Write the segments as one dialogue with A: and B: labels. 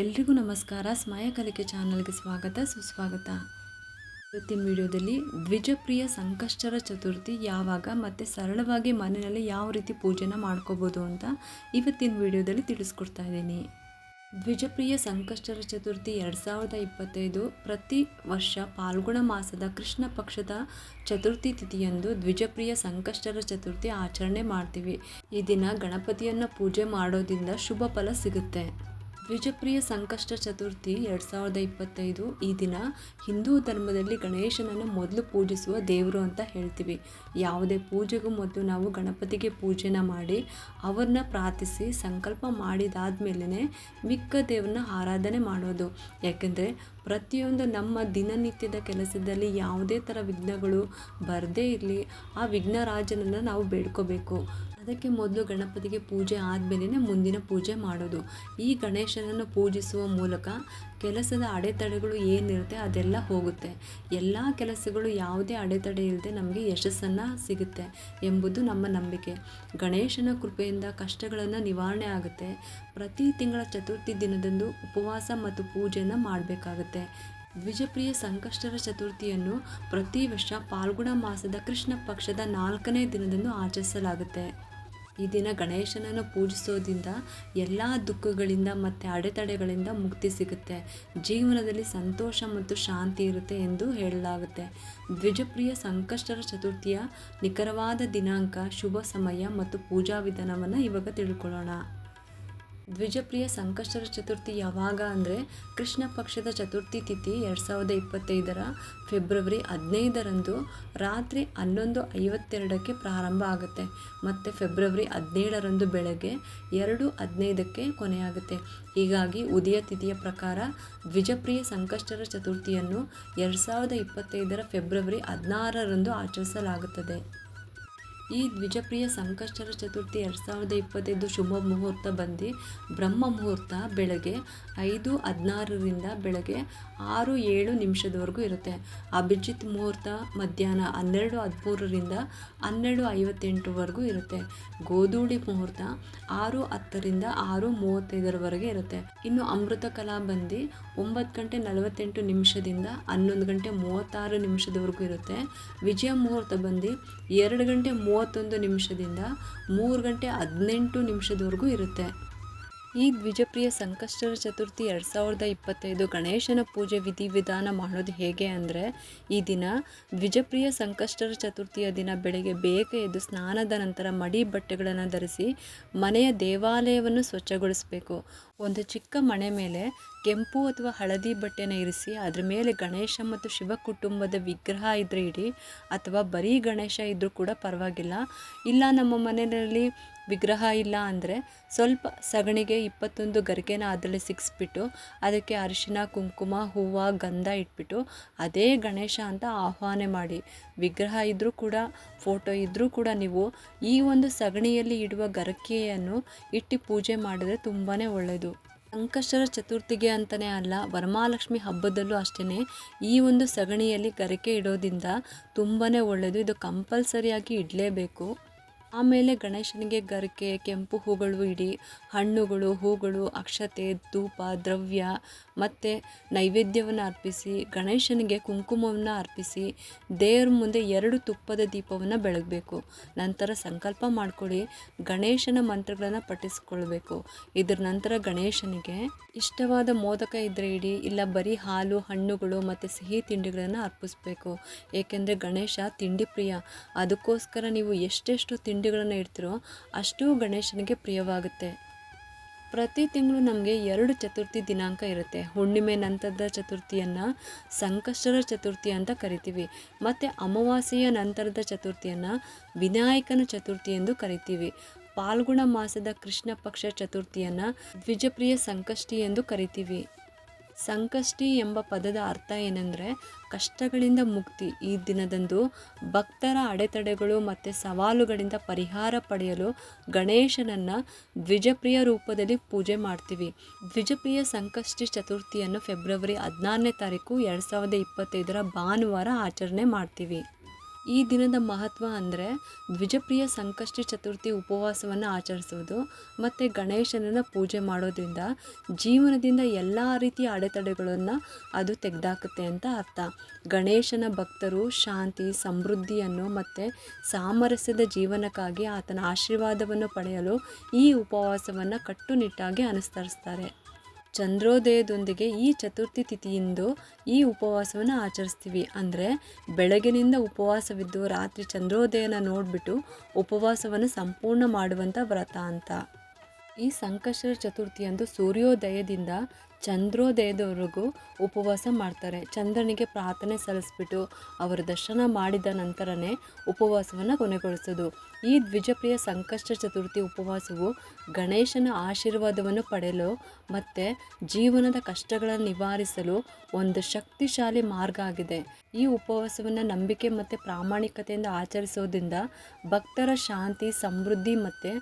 A: ಎಲ್ರಿಗೂ ನಮಸ್ಕಾರ. ಸ್ಮಯ ಕಲಿಕೆ ಚಾನಲ್ಗೆ ಸ್ವಾಗತ. ಸುಸ್ವಾಗತ. ಇವತ್ತಿನ ವಿಡಿಯೋದಲ್ಲಿ ದ್ವಿಜಪ್ರಿಯ ಸಂಕಷ್ಟರ ಚತುರ್ಥಿ ಯಾವಾಗ ಮತ್ತು ಸರಳವಾಗಿ ಮನೆಯಲ್ಲಿ ಯಾವ ರೀತಿ ಪೂಜೆನ ಮಾಡ್ಕೋಬೋದು ಅಂತ ಇವತ್ತಿನ ವಿಡಿಯೋದಲ್ಲಿ ತಿಳಿಸ್ಕೊಡ್ತಾ ಇದ್ದೀನಿ. ದ್ವಿಜಪ್ರಿಯ ಸಂಕಷ್ಟರ ಚತುರ್ಥಿ ಎರಡು ಸಾವಿರದ ಇಪ್ಪತ್ತೈದು ಪ್ರತಿ ವರ್ಷ ಪಾಲ್ಗುಣ ಮಾಸದ ಕೃಷ್ಣ ಪಕ್ಷದ ಚತುರ್ಥಿ ತಿಥಿಯಂದು ದ್ವಿಜಪ್ರಿಯ ಸಂಕಷ್ಟರ ಚತುರ್ಥಿ ಆಚರಣೆ ಮಾಡ್ತೀವಿ. ಈ ದಿನ ಗಣಪತಿಯನ್ನು ಪೂಜೆ ಮಾಡೋದ್ರಿಂದ ಶುಭ ಫಲ ಸಿಗುತ್ತೆ. ದ್ವಿಜಪ್ರಿಯ ಸಂಕಷ್ಟ ಚತುರ್ಥಿ ಎರಡು ಸಾವಿರದ ಇಪ್ಪತ್ತೈದು ಈ ದಿನ ಹಿಂದೂ ಧರ್ಮದಲ್ಲಿ ಗಣೇಶನನ್ನು ಮೊದಲು ಪೂಜಿಸುವ ದೇವರು ಅಂತ ಹೇಳ್ತೀವಿ. ಯಾವುದೇ ಪೂಜೆಗೂ ಮೊದಲು ನಾವು ಗಣಪತಿಗೆ ಪೂಜೆನ ಮಾಡಿ ಅವ್ರನ್ನ ಪ್ರಾರ್ಥಿಸಿ ಸಂಕಲ್ಪ ಮಾಡಿದಾದ್ಮೇಲೆ ಮಿಕ್ಕ ದೇವ್ರನ್ನ ಆರಾಧನೆ ಮಾಡೋದು. ಯಾಕೆಂದರೆ ಪ್ರತಿಯೊಂದು ನಮ್ಮ ದಿನನಿತ್ಯದ ಕೆಲಸದಲ್ಲಿ ಯಾವುದೇ ಥರ ವಿಘ್ನಗಳು ಬರದೇ ಇರಲಿ ಆ ವಿಘ್ನರಾಜನನ್ನು ನಾವು ಬೇಡ್ಕೋಬೇಕು. ಅದಕ್ಕೆ ಮೊದಲು ಗಣಪತಿಗೆ ಪೂಜೆ ಆದಮೇಲೆ ಮುಂದಿನ ಪೂಜೆ ಮಾಡೋದು. ಈ ಗಣೇಶನನ್ನು ಪೂಜಿಸುವ ಮೂಲಕ ಕೆಲಸದ ಅಡೆತಡೆಗಳು ಏನಿರುತ್ತೆ ಅದೆಲ್ಲ ಹೋಗುತ್ತೆ. ಎಲ್ಲ ಕೆಲಸಗಳು ಯಾವುದೇ ಅಡೆತಡೆ ಇಲ್ಲದೆ ನಮಗೆ ಯಶಸ್ಸನ್ನು ಸಿಗುತ್ತೆ ಎಂಬುದು ನಮ್ಮ ನಂಬಿಕೆ. ಗಣೇಶನ ಕೃಪೆಯಿಂದ ಕಷ್ಟಗಳನ್ನು ನಿವಾರಣೆ ಆಗುತ್ತೆ. ಪ್ರತಿ ತಿಂಗಳ ಚತುರ್ಥಿ ದಿನದಂದು ಉಪವಾಸ ಮತ್ತು ಪೂಜೆಯನ್ನು ಮಾಡಬೇಕಾಗುತ್ತೆ. ದ್ವಿಜಪ್ರಿಯ ಸಂಕಷ್ಟರ ಚತುರ್ಥಿಯನ್ನು ಪ್ರತಿ ವರ್ಷ ಪಾಲ್ಗುಣ ಮಾಸದ ಕೃಷ್ಣ ಪಕ್ಷದ ನಾಲ್ಕನೇ ದಿನದಂದು ಆಚರಿಸಲಾಗುತ್ತೆ. ಈ ದಿನ ಗಣೇಶನನ್ನು ಪೂಜಿಸೋದ್ರಿಂದ ಎಲ್ಲ ದುಃಖಗಳಿಂದ ಮತ್ತು ಅಡೆತಡೆಗಳಿಂದ ಮುಕ್ತಿ ಸಿಗುತ್ತೆ. ಜೀವನದಲ್ಲಿ ಸಂತೋಷ ಮತ್ತು ಶಾಂತಿ ಇರುತ್ತೆ ಎಂದು ಹೇಳಲಾಗುತ್ತೆ. ದ್ವಿಜಪ್ರಿಯ ಸಂಕಷ್ಟರ ಚತುರ್ಥಿಯ ನಿಖರವಾದ ದಿನಾಂಕ ಶುಭ ಸಮಯ ಮತ್ತು ಪೂಜಾ ವಿಧಾನವನ್ನು ಇವಾಗ ತಿಳ್ಕೊಳ್ಳೋಣ. ದ್ವಿಜಪ್ರಿಯ ಸಂಕಷ್ಟರ ಚತುರ್ಥಿ ಯಾವಾಗ ಅಂದರೆ ಕೃಷ್ಣ ಪಕ್ಷದ ಚತುರ್ಥಿ ತಿಥಿ ಎರಡು ಸಾವಿರದ ಇಪ್ಪತ್ತೈದರ ಫೆಬ್ರವರಿ ಹದಿನೈದರಂದು ರಾತ್ರಿ ಹನ್ನೊಂದು ಐವತ್ತೆರಡಕ್ಕೆ ಪ್ರಾರಂಭ ಆಗುತ್ತೆ. ಮತ್ತು ಫೆಬ್ರವರಿ ಹದಿನೇಳರಂದು ಬೆಳಗ್ಗೆ ಎರಡು ಹದಿನೈದಕ್ಕೆ ಕೊನೆಯಾಗುತ್ತೆ. ಹೀಗಾಗಿ ಉದಯ ತಿಥಿಯ ಪ್ರಕಾರ ದ್ವಿಜಪ್ರಿಯ ಸಂಕಷ್ಟರ ಚತುರ್ಥಿಯನ್ನು ಎರಡು ಸಾವಿರದ ಇಪ್ಪತ್ತೈದರ ಫೆಬ್ರವರಿ ಹದಿನಾರರಂದು ಆಚರಿಸಲಾಗುತ್ತದೆ. ಈ ದ್ವಿಜಪ್ರಿಯ ಸಂಕಷ್ಟರ ಚತುರ್ಥಿ ಎರಡು ಸಾವಿರದ ಇಪ್ಪತ್ತೈದು ಶುಭ ಮುಹೂರ್ತ ಬಂದು ಬ್ರಹ್ಮ ಮುಹೂರ್ತ ಬೆಳಗ್ಗೆ ಐದು ಹದಿನಾರರಿಂದ ಬೆಳಗ್ಗೆ ಆರು ಏಳು ನಿಮಿಷದವರೆಗೂ ಇರುತ್ತೆ. ಅಭಿಜಿತ್ ಮುಹೂರ್ತ ಮಧ್ಯಾಹ್ನ ಹನ್ನೆರಡು ಹದಿಮೂರರಿಂದ ಹನ್ನೆರಡು ಐವತ್ತೆಂಟುವರೆಗೂ ಇರುತ್ತೆ. ಗೋಧೂಳಿ ಮುಹೂರ್ತ ಆರು ಹತ್ತರಿಂದ ಆರು ಮೂವತ್ತೈದರವರೆಗೆ ಇರುತ್ತೆ. ಇನ್ನು ಅಮೃತ ಕಲಾ ಬಂದು ಒಂಬತ್ತು ಗಂಟೆ ನಲವತ್ತೆಂಟು ನಿಮಿಷದಿಂದ ಹನ್ನೊಂದು ಗಂಟೆ ಮೂವತ್ತಾರು ನಿಮಿಷದವರೆಗೂ ಇರುತ್ತೆ. ವಿಜಯ ಮುಹೂರ್ತ ಬಂದು ಎರಡು ಗಂಟೆ ಮೂವತ್ತೊಂದು ನಿಮಿಷದಿಂದ ಮೂರು ಗಂಟೆ ಹದಿನೆಂಟು ನಿಮಿಷದವರೆಗೂ ಇರುತ್ತೆ. ಈ ದ್ವಿಜಪ್ರಿಯ ಸಂಕಷ್ಟರ ಚತುರ್ಥಿ ಎರಡು ಸಾವಿರದ ಇಪ್ಪತ್ತೈದು ಗಣೇಶನ ಪೂಜೆ ವಿಧಿವಿಧಾನ ಮಾಡೋದು ಹೇಗೆ ಅಂದರೆ, ಈ ದಿನ ದ್ವಿಜಪ್ರಿಯ ಸಂಕಷ್ಟರ ಚತುರ್ಥಿಯ ದಿನ ಬೆಳಗ್ಗೆ ಬೇಗ ಎದ್ದು ಸ್ನಾನದ ನಂತರ ಮಡಿ ಬಟ್ಟೆಗಳನ್ನು ಧರಿಸಿ ಮನೆಯ ದೇವಾಲಯವನ್ನು ಸ್ವಚ್ಛಗೊಳಿಸಬೇಕು. ಒಂದು ಚಿಕ್ಕ ಮನೆ ಮೇಲೆ ಕೆಂಪು ಅಥವಾ ಹಳದಿ ಬಟ್ಟೆನ ಇರಿಸಿ, ಅದ್ರ ಮೇಲೆ ಗಣೇಶ ಮತ್ತು ಶಿವ ಕುಟುಂಬದ ವಿಗ್ರಹ ಇದ್ದರೆ ಇಡಿ, ಅಥವಾ ಬರೀ ಗಣೇಶ ಇದ್ದರೂ ಕೂಡ ಪರವಾಗಿಲ್ಲ. ಇಲ್ಲ, ನಮ್ಮ ಮನೆಯಲ್ಲಿ ವಿಗ್ರಹ ಇಲ್ಲ ಅಂದರೆ ಸ್ವಲ್ಪ ಸಗಣಿಗೆ ಇಪ್ಪತ್ತೊಂದು ಗರಿಕೆನ ಅದರಲ್ಲಿ ಸಿಕ್ಸ್ಬಿಟ್ಟು, ಅದಕ್ಕೆ ಅರಿಶಿನ ಕುಂಕುಮ, ಹೂವು, ಗಂಧ ಇಟ್ಬಿಟ್ಟು ಅದೇ ಗಣೇಶ ಅಂತ ಆಹ್ವಾನ ಮಾಡಿ. ವಿಗ್ರಹ ಇದ್ದರೂ ಕೂಡ, ಫೋಟೋ ಇದ್ದರೂ ಕೂಡ ನೀವು ಈ ಒಂದು ಸಗಣಿಯಲ್ಲಿ ಇಡುವ ಗರಿಕೆಯನ್ನು ಇಟ್ಟು ಪೂಜೆ ಮಾಡಿದ್ರೆ ತುಂಬಾ ಒಳ್ಳೆಯದು ಸಂಕಷ್ಟರ ಚತುರ್ಥಿಗೆ ಅಂತಲೇ ಅಲ್ಲ, ವರಮಹಾಲಕ್ಷ್ಮಿ ಹಬ್ಬದಲ್ಲೂ ಅಷ್ಟೇ ಈ ಒಂದು ಸಗಣಿಯಲ್ಲಿ ಗರಿಕೆ ಇಡೋದ್ರಿಂದ ತುಂಬಾ ಒಳ್ಳೆಯದು ಇದು ಕಂಪಲ್ಸರಿಯಾಗಿ ಇಡಲೇಬೇಕು. ಆಮೇಲೆ ಗಣೇಶನಿಗೆ ಗರಿಕೆ, ಕೆಂಪು ಹೂಗಳು ಇಡಿ, ಹಣ್ಣುಗಳು, ಹೂಗಳು, ಅಕ್ಷತೆ, ಧೂಪ, ದ್ರವ್ಯ ಮತ್ತು ನೈವೇದ್ಯವನ್ನು ಅರ್ಪಿಸಿ, ಗಣೇಶನಿಗೆ ಕುಂಕುಮವನ್ನು ಅರ್ಪಿಸಿ, ದೇವ್ರ ಮುಂದೆ ಎರಡು ತುಪ್ಪದ ದೀಪವನ್ನು ಬೆಳಗಬೇಕು. ನಂತರ ಸಂಕಲ್ಪ ಮಾಡಿಕೊಳ್ಳಿ, ಗಣೇಶನ ಮಂತ್ರಗಳನ್ನು ಪಠಿಸ್ಕೊಳ್ಬೇಕು. ಇದ್ರ ನಂತರ ಗಣೇಶನಿಗೆ ಇಷ್ಟವಾದ ಮೋದಕ ಇದ್ದರೆ ಇಡಿ, ಇಲ್ಲ ಬರೀ ಹಾಲು, ಹಣ್ಣುಗಳು ಮತ್ತು ಸಿಹಿ ತಿಂಡಿಗಳನ್ನು ಅರ್ಪಿಸ್ಬೇಕು. ಏಕೆಂದರೆ ಗಣೇಶ ತಿಂಡಿ ಪ್ರಿಯ. ಅದಕ್ಕೋಸ್ಕರ ನೀವು ಎಷ್ಟೆಷ್ಟು ತಿಂಡಿಗಳನ್ನು ಇಡ್ತಿರೋ ಅಷ್ಟು ಗಣೇಶನಿಗೆ ಪ್ರಿಯವಾಗುತ್ತೆ. ಪ್ರತಿ ತಿಂಗಳು ನಮಗೆ ಎರಡು ಚತುರ್ಥಿ ದಿನಾಂಕ ಇರುತ್ತೆ. ಹುಣ್ಣಿಮೆ ನಂತರದ ಚತುರ್ಥಿಯನ್ನು ಸಂಕಷ್ಟರ ಚತುರ್ಥಿ ಅಂತ ಕರಿತೀವಿ. ಮತ್ತು ಅಮಾವಾಸ್ಯೆಯ ನಂತರದ ಚತುರ್ಥಿಯನ್ನು ವಿನಾಯಕನ ಚತುರ್ಥಿ ಎಂದು ಕರಿತೀವಿ. ಪಾಲ್ಗುಣ ಮಾಸದ ಕೃಷ್ಣ ಪಕ್ಷ ಚತುರ್ಥಿಯನ್ನು ದ್ವಿಜಪ್ರಿಯ ಸಂಕಷ್ಟಿ ಎಂದು ಕರಿತೀವಿ. ಸಂಕಷ್ಟಿ ಎಂಬ ಪದದ ಅರ್ಥ ಏನಂದರೆ, ಕಷ್ಟಗಳಿಂದ ಮುಕ್ತಿ. ಈ ದಿನದಂದು ಭಕ್ತರ ಅಡೆತಡೆಗಳು ಮತ್ತು ಸವಾಲುಗಳಿಂದ ಪರಿಹಾರ ಪಡೆಯಲು ಗಣೇಶನನ್ನು ದ್ವಿಜಪ್ರಿಯ ರೂಪದಲ್ಲಿ ಪೂಜೆ ಮಾಡ್ತೀವಿ. ದ್ವಿಜಪ್ರಿಯ ಸಂಕಷ್ಟಿ ಚತುರ್ಥಿಯನ್ನು ಫೆಬ್ರವರಿ ಹದಿನಾರನೇ ತಾರೀಕು ಎರಡು ಸಾವಿರದ ಇಪ್ಪತ್ತೈದರ ಭಾನುವಾರ ಆಚರಣೆ ಮಾಡ್ತೀವಿ. ಈ ದಿನದ ಮಹತ್ವ ಅಂದರೆ ದ್ವಿಜಪ್ರಿಯ ಸಂಕಷ್ಟಿ ಚತುರ್ಥಿ ಉಪವಾಸವನ್ನು ಆಚರಿಸೋದು ಮತ್ತು ಗಣೇಶನನ್ನು ಪೂಜೆ ಮಾಡೋದ್ರಿಂದ ಜೀವನದಿಂದ ಎಲ್ಲ ರೀತಿಯ ಅಡೆತಡೆಗಳನ್ನು ಅದು ತೆಗೆದಾಕುತ್ತೆ ಅಂತ ಅರ್ಥ. ಗಣೇಶನ ಭಕ್ತರು ಶಾಂತಿ, ಸಮೃದ್ಧಿಯನ್ನು ಮತ್ತು ಸಾಮರಸ್ಯದ ಜೀವನಕ್ಕಾಗಿ ಆತನ ಆಶೀರ್ವಾದವನ್ನು ಪಡೆಯಲು ಈ ಉಪವಾಸವನ್ನು ಕಟ್ಟುನಿಟ್ಟಾಗಿ ಅನುಸರಿಸ್ತಾರೆ. ಚಂದ್ರೋದಯದೊಂದಿಗೆ ಈ ಚತುರ್ಥಿ ತಿಥಿಯಿಂದು ಈ ಉಪವಾಸವನ್ನು ಆಚರಿಸ್ತೀವಿ. ಅಂದರೆ ಬೆಳಗಿನಿಂದ ಉಪವಾಸವಿದ್ದು ರಾತ್ರಿ ಚಂದ್ರೋದಯನ ನೋಡಿಬಿಟ್ಟು ಉಪವಾಸವನ್ನು ಸಂಪೂರ್ಣ ಮಾಡುವಂಥ ವ್ರತ ಅಂತ. ಈ ಸಂಕಷ್ಟ ಚತುರ್ಥಿಯಂದು ಸೂರ್ಯೋದಯದಿಂದ ಚಂದ್ರೋದಯದವರೆಗೂ ಉಪವಾಸ ಮಾಡ್ತಾರೆ. ಚಂದ್ರನಿಗೆ ಪ್ರಾರ್ಥನೆ ಸಲ್ಲಿಸ್ಬಿಟ್ಟು ಅವರ ದರ್ಶನ ಮಾಡಿದ ನಂತರನೇ ಉಪವಾಸವನ್ನು ಕೊನೆಗೊಳಿಸೋದು. ಈ ದ್ವಿಜಪ್ರಿಯ ಸಂಕಷ್ಟ ಚತುರ್ಥಿ ಉಪವಾಸವು ಗಣೇಶನ ಆಶೀರ್ವಾದವನ್ನು ಪಡೆಯಲು ಮತ್ತು ಜೀವನದ ಕಷ್ಟಗಳನ್ನು ನಿವಾರಿಸಲು ಒಂದು ಶಕ್ತಿಶಾಲಿ ಮಾರ್ಗ ಆಗಿದೆ. ಈ ಉಪವಾಸವನ್ನು ನಂಬಿಕೆ ಮತ್ತು ಪ್ರಾಮಾಣಿಕತೆಯಿಂದ ಆಚರಿಸೋದ್ರಿಂದ ಭಕ್ತರ ಶಾಂತಿ, ಸಮೃದ್ಧಿ ಮತ್ತು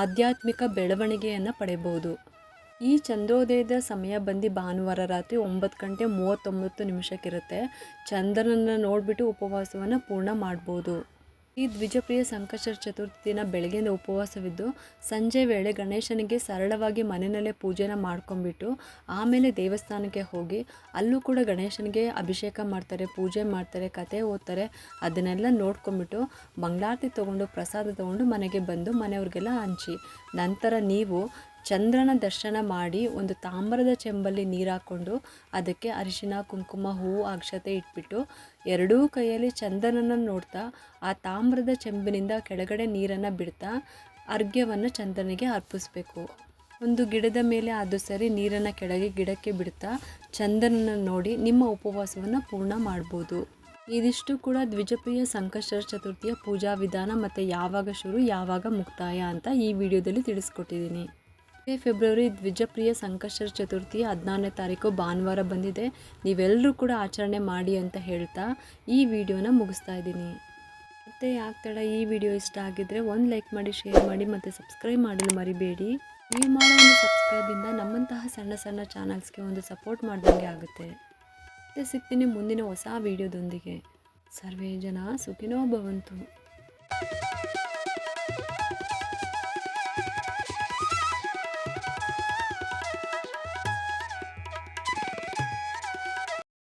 A: ಆಧ್ಯಾತ್ಮಿಕ ಬೆಳವಣಿಗೆಯನ್ನು ಪಡೆಯಬಹುದು. ಈ ಚಂದ್ರೋದಯದ ಸಮಯ ಬಂದು ಭಾನುವಾರ ರಾತ್ರಿ ಒಂಬತ್ತು ಗಂಟೆ ಮೂವತ್ತೊಂಬತ್ತು ನಿಮಿಷಕ್ಕಿರುತ್ತೆ. ಚಂದ್ರನನ್ನು ನೋಡಿಬಿಟ್ಟು ಉಪವಾಸವನ್ನು ಪೂರ್ಣ ಮಾಡ್ಬೋದು. ಈ ದ್ವಿಜಪ್ರಿಯ ಸಂಕಷ್ಟ ಚತುರ್ಥಿ ದಿನ ಬೆಳಗ್ಗೆಯಿಂದ ಉಪವಾಸವಿದ್ದು, ಸಂಜೆ ವೇಳೆ ಗಣೇಶನಿಗೆ ಸರಳವಾಗಿ ಮನೆಯಲ್ಲೇ ಪೂಜೆನ ಮಾಡ್ಕೊಂಡ್ಬಿಟ್ಟು, ಆಮೇಲೆ ದೇವಸ್ಥಾನಕ್ಕೆ ಹೋಗಿ ಅಲ್ಲೂ ಕೂಡ ಗಣೇಶನಿಗೆ ಅಭಿಷೇಕ ಮಾಡ್ತಾರೆ, ಪೂಜೆ ಮಾಡ್ತಾರೆ ಕತೆ ಓದ್ತಾರೆ, ಅದನ್ನೆಲ್ಲ ನೋಡ್ಕೊಂಬಿಟ್ಟು ಮಂಗಳಾರತಿ ತೊಗೊಂಡು ಪ್ರಸಾದ ತೊಗೊಂಡು ಮನೆಗೆ ಬಂದು ಮನೆಯವ್ರಿಗೆಲ್ಲ ಹಂಚಿ. ನಂತರ ನೀವು ಚಂದ್ರನ ದರ್ಶನ ಮಾಡಿ ಒಂದು ತಾಮ್ರದ ಚೆಂಬಲ್ಲಿ ನೀರು ಹಾಕ್ಕೊಂಡು ಅದಕ್ಕೆ ಅರಿಶಿನ, ಕುಂಕುಮ, ಹೂವು, ಅಕ್ಷತೆ ಇಟ್ಬಿಟ್ಟು ಎರಡೂ ಕೈಯಲ್ಲಿ ಚಂದ್ರನನ್ನು ನೋಡ್ತಾ ಆ ತಾಮ್ರದ ಚೆಂಬಿನಿಂದ ಕೆಳಗಡೆ ನೀರನ್ನು ಬಿಡ್ತಾ ಅರ್ಘ್ಯವನ್ನು ಚಂದ್ರನಿಗೆ ಅರ್ಪಿಸ್ಬೇಕು. ಒಂದು ಗಿಡದ ಮೇಲೆ ಅದು ಸರಿ ನೀರನ್ನು ಕೆಳಗೆ ಗಿಡಕ್ಕೆ ಬಿಡ್ತಾ ಚಂದ್ರನನ್ನು ನೋಡಿ ನಿಮ್ಮ ಉಪವಾಸವನ್ನು ಪೂರ್ಣ ಮಾಡ್ಬೋದು. ಇದಿಷ್ಟು ಕೂಡ ದ್ವಿಜಪ್ರಿಯ ಸಂಕಷ್ಟ ಚತುರ್ಥಿಯ ಪೂಜಾ ವಿಧಾನ ಮತ್ತು ಯಾವಾಗ ಶುರು, ಯಾವಾಗ ಮುಕ್ತಾಯ ಅಂತ ಈ ವಿಡಿಯೋದಲ್ಲಿ ತಿಳಿಸ್ಕೊಟ್ಟಿದ್ದೀನಿ. ಫೆಬ್ರವರಿ ದ್ವಿಜಪ್ರಿಯ ಸಂಕಷ್ಟರ ಚತುರ್ಥಿ, ಹದಿನಾರನೇ ತಾರೀಕು ಭಾನುವಾರ ಬಂದಿದೆ. ನೀವೆಲ್ಲರೂ ಕೂಡ ಆಚರಣೆ ಮಾಡಿ ಅಂತ ಹೇಳ್ತಾ ಈ ವಿಡಿಯೋನ ಮುಗಿಸ್ತಾ ಇದ್ದೀನಿ. ಮತ್ತೆ ಯಾಕೆ ತಡ ಈ ವಿಡಿಯೋ ಇಷ್ಟ ಆಗಿದ್ದರೆ ಒಂದು ಲೈಕ್ ಮಾಡಿ, ಶೇರ್ ಮಾಡಿ ಮತ್ತು ಸಬ್ಸ್ಕ್ರೈಬ್ ಮಾಡಲು ಮರಿಬೇಡಿ. ನೀವು ಮಾಡೋ ಒಂದು ಸಬ್ಸ್ಕ್ರೈಬಿಂದ ನಮ್ಮಂತಹ ಸಣ್ಣ ಸಣ್ಣ ಚಾನಲ್ಸ್ಗೆ ಒಂದು ಸಪೋರ್ಟ್ ಮಾಡಿದಂಗೆ ಆಗುತ್ತೆ. ಮತ್ತೆ ಸಿಗ್ತೀನಿ ಮುಂದಿನ ಹೊಸ ವಿಡಿಯೋದೊಂದಿಗೆ. ಸರ್ವೇ ಜನ ಸುಖಿನೋ ಭವಂತು.